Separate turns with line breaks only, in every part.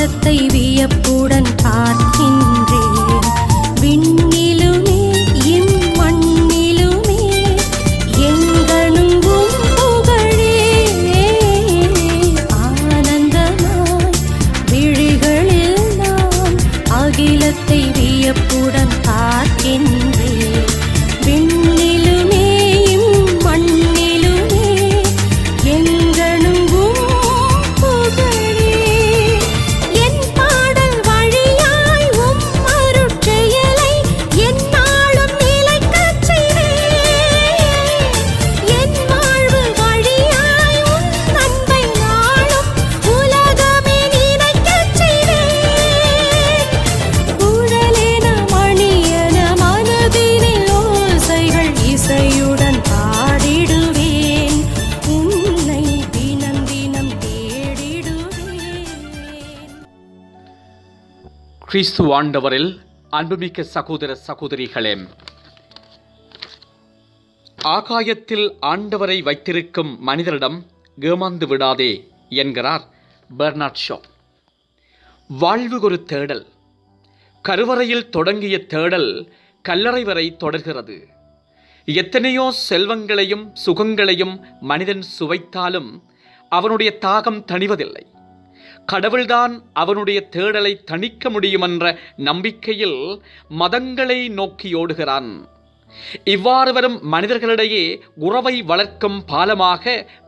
அகிலத்தை வியப்புடன் பார்க்கின்றேன் விண்ணிலுமே இம்மண்ணிலுமே எங்கனும் புகழே. ஆனந்தமாய் விழிகளில் நான் அகிலத்தை வியப்புடன்
கிறிஸ்து ஆண்டவரில் அன்புமிக்க சகோதர சகோதரிகளே ஆகாயத்தில் ஆண்டவரை வைத்திருக்கும் மனிதரிடம் ஏமாந்து விடாதே என்கிறார் பெர்னாட் ஷோ. வாழ்வு ஒரு தேடல் கருவறையில் தொடங்கிய தேடல் கல்லறை வரை தொடர்கிறது. எத்தனையோ செல்வங்களையும் சுகங்களையும் மனிதன் சுவைத்தாலும் அவனுடைய தாகம் தணிவதில்லை. கடவுள்தான் அவனுடைய தேடலை தணிக்க முடியுமென்ற நம்பிக்கையில் மதங்களை நோக்கி ஓடுகிறான். இவ்வாறு வரும் மனிதர்களிடையே உறவை வளர்க்கும் பாலமாக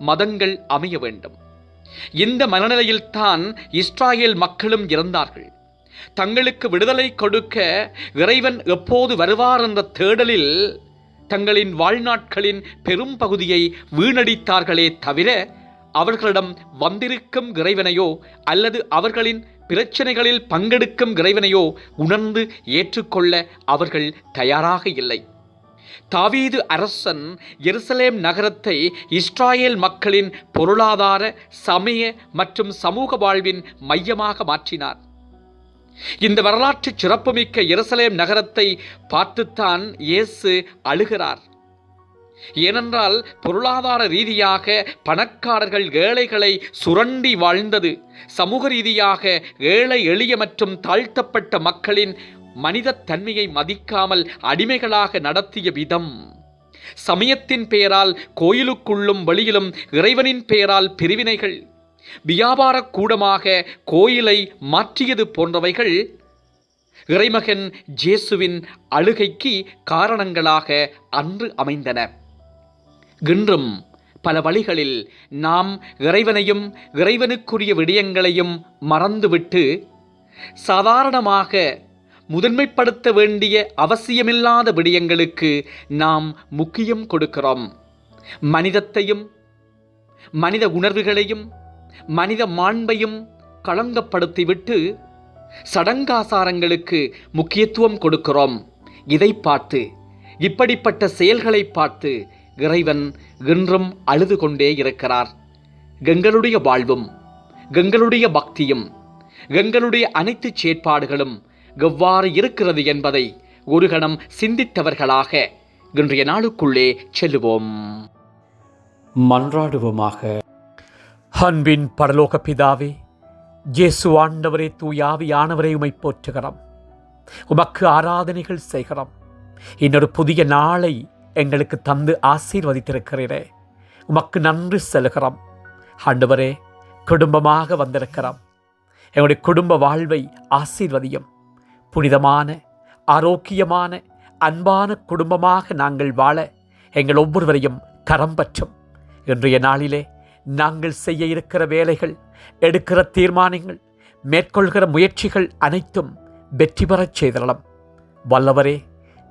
மதங்கள் அமைய வேண்டும். இந்த மனநிலையில்தான் இஸ்ராயேல் மக்களும் இருந்தார்கள் தங்களுக்கு விடுதலை கொடுக்க இறைவன் எப்போது வருவார் என்ற தேடலில் தங்களின் வாழ்நாட்களின் பெரும் பகுதியை வீணடித்தார்களே தவிர அவர்களிடம் வந்திருக்கும் இறைவனையோ அல்லது அவர்களின் பிரச்சனைகளில் பங்கெடுக்கும் இறைவனையோ உணர்ந்து ஏற்றுக்கொள்ள அவர்கள் தயாராக இல்லை. தாவீது அரசன் எருசலேம் நகரத்தை இஸ்ராயேல் மக்களின் பொருளாதார சமய மற்றும் சமூக வாழ்வின் மையமாக மாற்றினார். இந்த வரலாற்று சிறப்புமிக்க எருசலேம் நகரத்தை பார்த்துத்தான் இயேசு அழுகிறார். ஏனென்றால் பொருளாதார ரீதியாக பணக்காரர்கள் ஏழைகளை சுரண்டி வாழ்ந்தது. சமூக ரீதியாக ஏழை எளிய மற்றும் தாழ்த்தப்பட்ட மக்களின் மனிதத்தன்மையை மதிக்காமல் அடிமைகளாக நடத்திய விதம். சமயத்தின் பெயரால் கோயிலுக்குள்ளும் வெளியிலும் இறைவனின் பெயரால் பிரிவினைகள். வியாபார கூடமாக கோயிலை மாற்றியது போன்றவைகள் இறைமகன் ஜேசுவின் அழுகைக்கு காரணங்களாக அன்று அமைந்தன. இன்றும் பல வழிகளில் நாம் இறைவனையும் இறைவனுக்குரிய விடயங்களையும் மறந்துவிட்டு சாதாரணமாக முதன்மைப்படுத்த வேண்டிய அவசியமில்லாத விடயங்களுக்கு நாம் முக்கியம் கொடுக்கிறோம். மனிதத்தையும் மனித உணர்வுகளையும் மனித மாண்பையும் களங்கப்படுத்திவிட்டு சடங்காசாரங்களுக்கு முக்கியத்துவம் கொடுக்கிறோம். இதை பார்த்து இப்படிப்பட்ட செயல்களை பார்த்து இறைவன் இன்றும் அழுது கொண்டே இருக்கிறார். எங்களுடைய வாழ்வும் எங்களுடைய பக்தியும் எங்களுடைய அனைத்து செயற்பாடுகளும் எவ்வாறு இருக்கிறது என்பதை ஒரு கணம் சிந்தித்தவர்களாக இன்றைய நாளுக்குள்ளே செல்லுவோம். மன்றாடுவோமாக. அன்பின் பரலோக பிதாவே இயேசு ஆண்டவரே தூயாவியானவரை உமை போற்றுகிறோம். உமக்கு ஆராதனைகள் செய்கிறோம். இன்னொரு புதிய நாளை எங்களுக்கு தந்து ஆசீர்வதித்திருக்கிறீரே. உமக்கு நன்றி செலுகிறோம். ஆண்டவரே குடும்பமாக வந்திருக்கிறோம். எங்களுடைய குடும்ப வாழ்வை ஆசீர்வதியும். புனிதமான ஆரோக்கியமான அன்பான குடும்பமாக நாங்கள் வாழ எங்கள் ஒவ்வொருவரையும் கரம் பற்றும். இன்றைய நாளிலே நாங்கள் செய்ய இருக்கிற வேலைகள் எடுக்கிற தீர்மானங்கள் மேற்கொள்கிற முயற்சிகள் அனைத்தும் வெற்றி பெறச் செய்தளம் வல்லவரே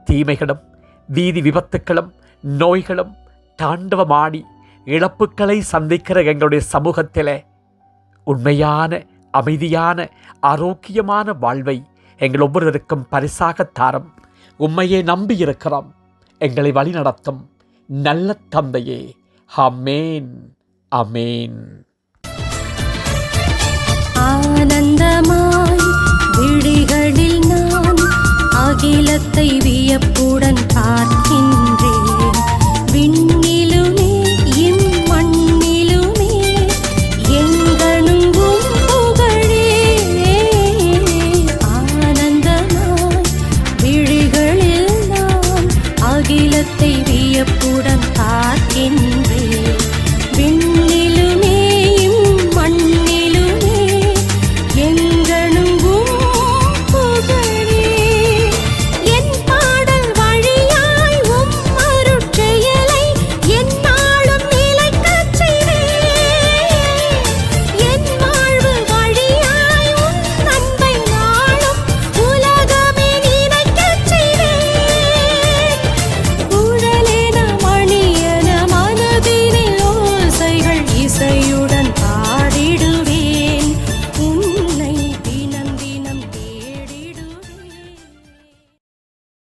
தீமைகளும் வீதி விபத்துக்களும் நோய்களும் தாண்டவமாடி இழப்புக்களை சந்திக்கிற எங்களுடைய சமூகத்தில் உண்மையான அமைதியான ஆரோக்கியமான வாழ்வை எங்கள் ஒவ்வொருவருக்கும் பரிசாக தாரம். உண்மையை நம்பி இருக்கிறோம். எங்களை வழிநடத்தும் நல்ல தந்தையே. அமேன் அமேன்
அகிலத்தை வியப்புடன் பார்க்கின்றேன். விண்ணிலுமே இம்மண்ணிலுமே எங்கெங்கும் புகழே. ஆனந்தமாய் விழிகளில் நாம் அகிலத்தை